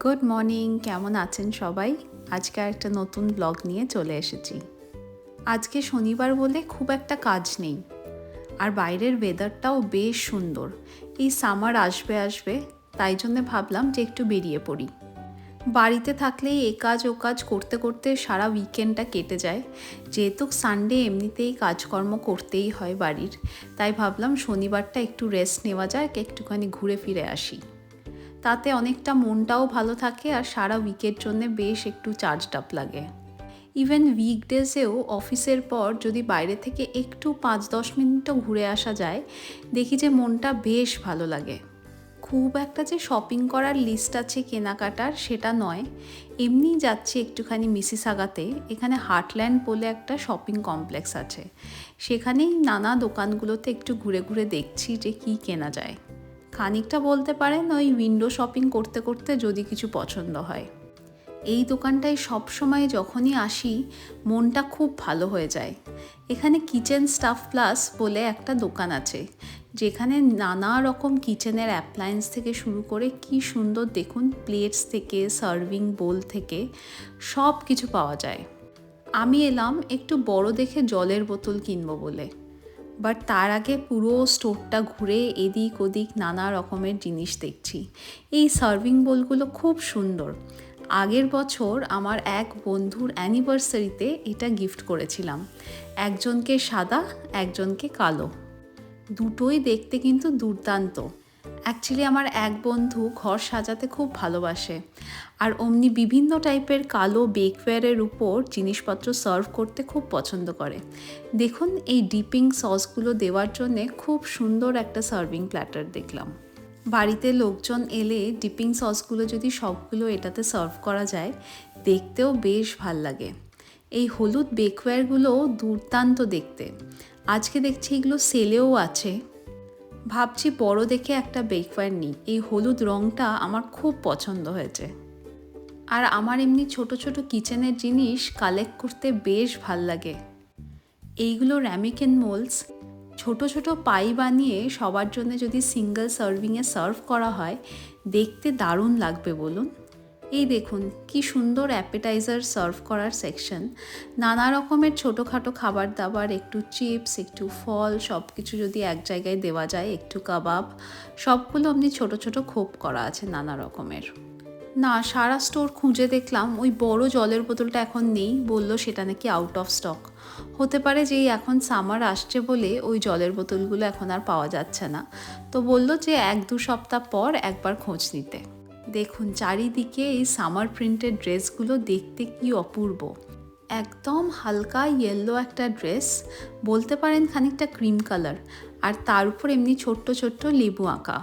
Good morning কেমন আছেন সবাই? আজকে একটা নতুন ব্লগ নিয়ে চলে এসেছি। আজকে শনিবার বলে খুব একটা কাজ নেই। আর বাইরের ওয়েদারটাও বেশ সুন্দর। এই সামার আসবে আসবে, তাই জন্য ভাবলাম যে একটু বেরিয়ে পড়ি। বাড়িতে থাকলেই এ কাজ ও কাজ করতে করতে সারা উইকেন্ডটা কেটে যায়। যেহেতু সানডে এমনিতেই কাজকর্ম করতেই হয় বাড়ির, তাই ভাবলাম শনিবারটা একটু রেস্ট নেওয়া যায় একটুখানি ঘুরে ফিরে আসি। তাতে অনেকটা মনটাও ভালো থাকে আর সারা উইকের জন্য বেশ একটু চার্জড আপ লাগে। ইভেন উইকডেজেও অফিসের পর যদি বাইরে থেকে একটু পাঁচ দশ মিনিটও ঘুরে আসা যায়, দেখি যে মনটা বেশ ভালো লাগে। খুব একটা যে শপিং করার লিস্ট আছে কেনাকাটার সেটা নয়। এমনিই যাচ্ছি একটুখানি মিসিসাগাতে, এখানে হার্টল্যান্ড বলে একটা শপিং কমপ্লেক্স আছে। সেখানেই নানা দোকানগুলোতে একটু ঘুরে ঘুরে দেখছি যে কি কেনা যায়। খানিকটা বলতে পারেন ওই উইন্ডো শপিং করতে করতে যদি কিছু পছন্দ হয়। এই দোকানটায় সবসময় যখনই আসি, মনটা খুব ভালো হয়ে যায়। এখানে কিচেন স্টাফ প্লাস বলে একটা দোকান আছে, যেখানে নানা রকম কিচেনের অ্যাপ্লায়েন্স থেকে শুরু করে কি সুন্দর দেখুন প্লেটস থেকে সার্ভিং বোল থেকে সব কিছু পাওয়া যায়। আমি এলাম একটু বড় দেখে জলের বোতল কিনবো বলে। বাট তার আগে পুরো স্টোরটা ঘুরে এদিক ওদিক নানা রকমের জিনিস দেখছি। এই সার্ভিং বোলগুলো খুব সুন্দর। আগের বছর আমার এক বন্ধুর অ্যানিভার্সারিতে এটা গিফট করেছিলাম। একজনকে সাদা, একজনকে কালো। দুটোই দেখতে কিন্তু দুর্দান্ত। অ্যাকচুয়ালি আমার এক বন্ধু ঘর সাজাতে খুব ভালোবাসে। আর অমনি বিভিন্ন টাইপের কালো বেকওয়্যারের উপর জিনিসপত্র সার্ভ করতে খুব পছন্দ করে। দেখুন, এই ডিপিং সসগুলো দেওয়ার জন্যে খুব সুন্দর একটা সার্ভিং প্ল্যাটার দেখলাম। বাড়িতে লোকজন এলে ডিপিং সসগুলো যদি সবগুলো এটাতে সার্ভ করা যায়, দেখতেও বেশ ভালো লাগে। এই হলুদ বেকওয়্যারগুলো দুর্দান্ত দেখতে। আজকে দেখছি এগুলো সেলেও আছে। ভাবছি বড় দেখে একটা বেকফায়ার নিই। এই হলুদ রঙটা আমার খুব পছন্দ হয়েছে। আর আমার এমনি ছোট ছোট কিচেনের জিনিস কালেক্ট করতে বেশ ভালো লাগে। এইগুলো র্যামিকেন মোলস ছোট ছোট পাই বানিয়ে সবার জন্য যদি সিঙ্গেল সার্ভিংয়ে সার্ভ করা হয়, দেখতে দারুণ লাগবে বলুন। এই দেখুন, কি সুন্দর অ্যাপেটাইজার সার্ভ করার সেকশন নানা রকমের ছোটোখাটো খাবার দাবার, একটু চিপস একটু ফল সব কিছু যদি এক জায়গায় দেওয়া যায়, একটু কাবাব, সবগুলো আপনি ছোট ছোট খোপ করা আছে নানা রকমের। না, সারা স্টোর খুঁজে দেখলাম, ওই বড় জলের বোতলটা এখন নেই, বলল সেটা নাকি আউট অফ স্টক হতে পারে যে এখন সামার আসছে বলে ওই জলের বোতলগুলো এখন আর পাওয়া যাচ্ছে না। তো বলল যে এক দু সপ্তাহ পর একবার খোঁজ নিতে। দেখুন, চারিদিকে এই সামার প্রিন্টেড ড্রেসগুলো দেখতে কি অপূর্ব। একদম হালকা ইয়েলো একটা ড্রেস, বলতে পারেন খানিকটা ক্রিম কালার আর তার উপর এমনি ছোট্ট ছোট্ট লেবু আঁকা।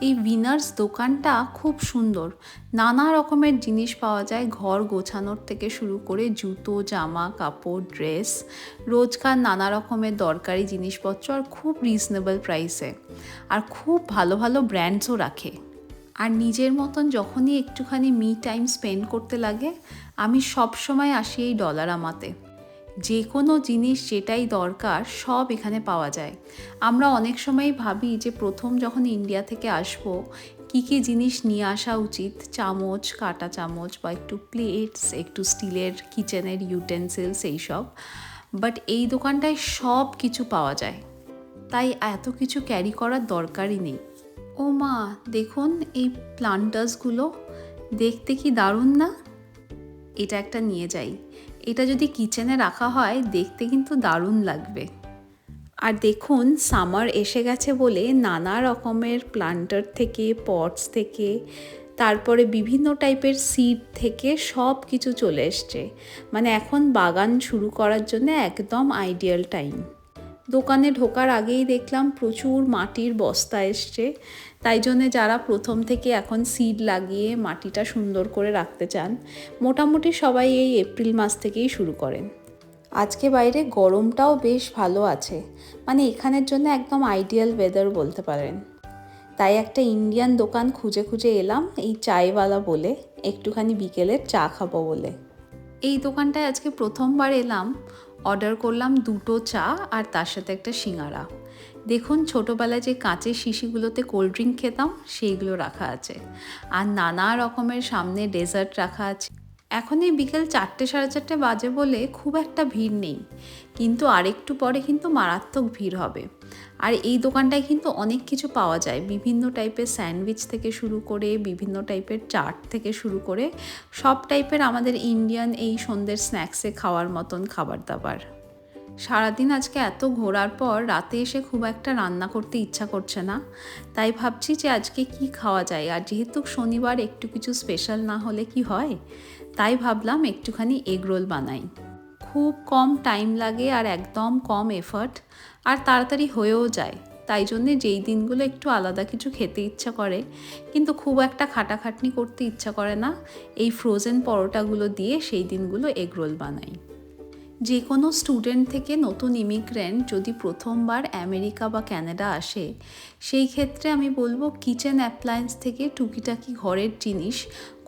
এই উইনার্স দোকানটা খুব সুন্দর। নানা রকমের জিনিস পাওয়া যায়, ঘর গোছানোর থেকে শুরু করে জুতো, জামা, কাপড় ড্রেস রোজকার নানা রকমের দরকারি জিনিসপত্র আর খুব রিজনেবল প্রাইসে আর খুব ভালো ভালো ব্র্যান্ডসও রাখে। আর নিজের মতন যখনই একটুখানি মি টাইম স্পেন্ড করতে লাগে, আমি সব সময় আসি এই ডলার আমাতে। যে কোনো জিনিস যেটাই দরকার, সব এখানে পাওয়া যায়। আমরা অনেক সময় ভাবি যে প্রথম যখন ইন্ডিয়া থেকে আসব, কী কী জিনিস নিয়ে আসা উচিত? চামচ, কাটা চামচ বা একটু প্লেটস একটু স্টিলের কিচেনের ইউটেন্সিলস এইসব। বাট এই দোকানটায় সব কিছু পাওয়া যায়। তাই এত কিছু ক্যারি করার দরকারই নেই। ও মা, দেখুন এই প্লান্টার্সগুলো। দেখতে কি দারুণ না? এটা একটা নিয়ে যাই। এটা যদি কিচেনে রাখা হয়, দেখতে কিন্তু দারুণ লাগবে। আর দেখুন, সামার এসে গেছে বলে নানা রকমের প্লান্টার থেকে, পটস থেকে, তারপরে বিভিন্ন টাইপের সিড থেকে সব কিছু চলে এসছে। মানে এখন বাগান শুরু করার জন্য একদম আইডিয়াল টাইম। দোকানে ঢোকার আগেই দেখলাম প্রচুর মাটির বস্তা এসছে। তাই জন্যে যারা প্রথম থেকে এখন সিড লাগিয়ে মাটিটা সুন্দর করে রাখতে চান, মোটামুটি সবাই এই এপ্রিল মাস থেকেই শুরু করেন। আজকে বাইরে গরমটাও বেশ ভালো আছে মানে এখানের জন্য একদম আইডিয়াল ওয়েদার বলতে পারেন। তাই একটা ইন্ডিয়ান দোকান খুঁজে খুঁজে এলাম এই চায়ওয়ালা বলে, একটুখানি বিকেলের চা খাব বলে। এই দোকানটায় আজকে প্রথমবার এলাম অর্ডার করলাম দুটো চা আর তার সাথে একটা সিঙ্গারা। দেখুন, ছোটোবেলায় যে কাঁচের শিশিগুলোতে কোল্ড ড্রিঙ্ক খেতাম, সেইগুলো রাখা আছে। আর নানা রকমের সামনে ডেজার্ট রাখা আছে। এখন এই বিকেল চারটে সাড়ে চারটে বাজে বলে খুব একটা ভিড় নেই। কিন্তু আরেকটু পরে কিন্তু মারাত্মক ভিড় হবে। আর এই দোকানটায় কিন্তু অনেক কিছু পাওয়া যায়। বিভিন্ন টাইপের স্যান্ডউইচ থেকে শুরু করে, বিভিন্ন টাইপের চাট থেকে শুরু করে, সব টাইপের আমাদের ইন্ডিয়ান এই সন্ধ্যের স্ন্যাক্সে খাওয়ার মতন খাবার দাবার সারাদিন আজকে এত ঘোরার পর রাতে এসে খুব একটা রান্না করতে ইচ্ছা করছে না। তাই ভাবছি যে আজকে কি খাওয়া যায়? আর যেহেতু শনিবার একটু কিছু স্পেশাল না হলে কি হয়? তাই ভাবলাম একটুখানি এগরোল বানাই। খুব কম টাইম লাগে আর একদম কম এফার্ট আর তাড়াতাড়ি হয়েও যায়। তাই জন্যে যেই দিনগুলো একটু আলাদা কিছু খেতে ইচ্ছা করে, কিন্তু খুব একটা খাটাখাটনি করতে ইচ্ছা করে না, এই ফ্রোজেন পরোটাগুলো দিয়ে সেই দিনগুলো এগরোল বানাই। যে কোনো স্টুডেন্ট থেকে নতুন ইমিগ্রেন্ট যদি প্রথমবার আমেরিকা বা ক্যানাডা আসে, সেই ক্ষেত্রে আমি বলব কিচেন অ্যাপ্লায়েন্স থেকে টুকিটাকি ঘরের জিনিস,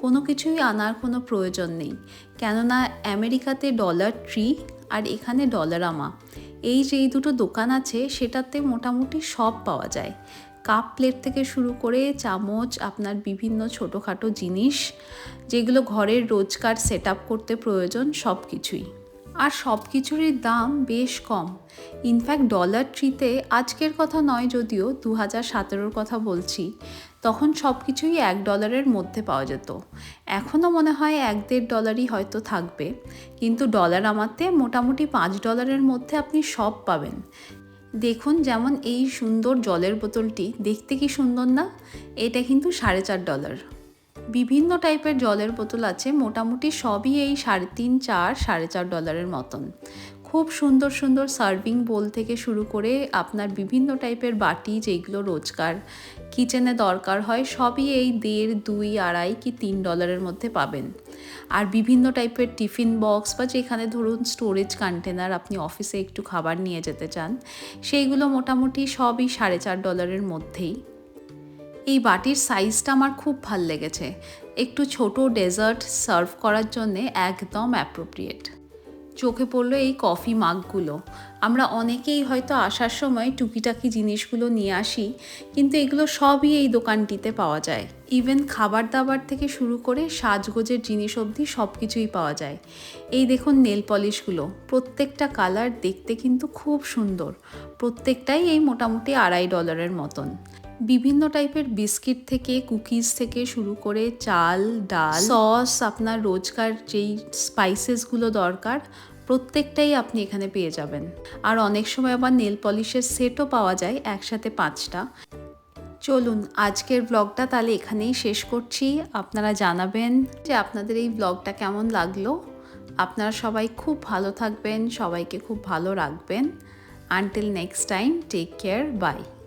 কোনো কিছুই আনার কোনো প্রয়োজন নেই। কেননা আমেরিকাতে ডলার ট্রি আর এখানে ডলারামা এই যে এই দুটো দোকান আছে, সেটাতে মোটামুটি সব পাওয়া যায়। কাপ প্লেট থেকে শুরু করে চামচ, আপনার বিভিন্ন ছোটোখাটো জিনিস, যেগুলো ঘরের রোজকার সেট করতে প্রয়োজন সব কিছুই আর সব কিছুরই দাম বেশ কম। ইনফ্যাক্ট ডলার ট্রিতে আজকের কথা নয় যদিও দু হাজার সতেরোর কথা বলছি, তখন সব কিছুই এক ডলারের মধ্যে পাওয়া যেত। এখনও মনে হয় এক দেড় ডলারই হয়তো থাকবে, কিন্তু ডলার আমাতে মোটামুটি পাঁচ ডলারের মধ্যে আপনি সব পাবেন। দেখুন যেমন এই সুন্দর জলের বোতলটি, দেখতে কি সুন্দর না? এটা কিন্তু সাড়ে চার ডলার। বিভিন্ন টাইপের জলের বোতল আছে, মোটামুটি সবই এই সাড়ে তিন, চার, সাড়ে চার ডলারের মতন। খুব সুন্দর সুন্দর সার্ভিং বোল থেকে শুরু করে আপনার বিভিন্ন টাইপের বাটি যেগুলো রোজকার কিচেনে দরকার হয়, সবই এই দেড়, দুই, আড়াই কি তিন ডলারের মধ্যে পাবেন। আর বিভিন্ন টাইপের টিফিন বক্স বা যেখানে ধরুন স্টোরেজ কন্টেনার আপনি অফিসে একটু খাবার নিয়ে যেতে চান, সেইগুলো মোটামুটি সবই সাড়ে চার ডলারের মধ্যেই। এই বাটির সাইজটা আমার খুব ভালো লেগেছে। একটু ছোট ডেজার্ট সার্ভ করার জন্যে একদম অ্যাপ্রোপ্রিয়েট চোখে পড়ল এই কফি মাগগুলো আমরা অনেকেই হয়তো আসার সময় টুকিটাকি জিনিসগুলো নিয়ে আসি, কিন্তু এগুলো সবই এই দোকানটিতে পাওয়া যায়। ইভেন খাবার দাবার থেকে শুরু করে সাজগোজের জিনিস অবধি সব কিছুই পাওয়া যায়। এই দেখুন নেল পলিশগুলো প্রত্যেকটা কালার দেখতে কিন্তু খুব সুন্দর। প্রত্যেকটাই এই মোটামুটি আড়াই ডলারের মতন। বিভিন্ন টাইপের বিস্কিট থেকে কুকিজ থেকে শুরু করে চাল, ডাল সস আপনার রোজকার যেই স্পাইসেসগুলো দরকার, প্রত্যেকটাই আপনি এখানে পেয়ে যাবেন। আর অনেক সময় আবার নেল পলিশের সেটও পাওয়া যায়, একসাথে পাঁচটা। চলুন, আজকের ব্লগটা তাহলে এখানেই শেষ করছি। আপনারা জানাবেন যে আপনাদের এই ব্লগটা কেমন লাগল। আপনারা সবাই খুব ভালো থাকবেন, সবাইকে খুব ভালো রাখবেন। Until next time take care bye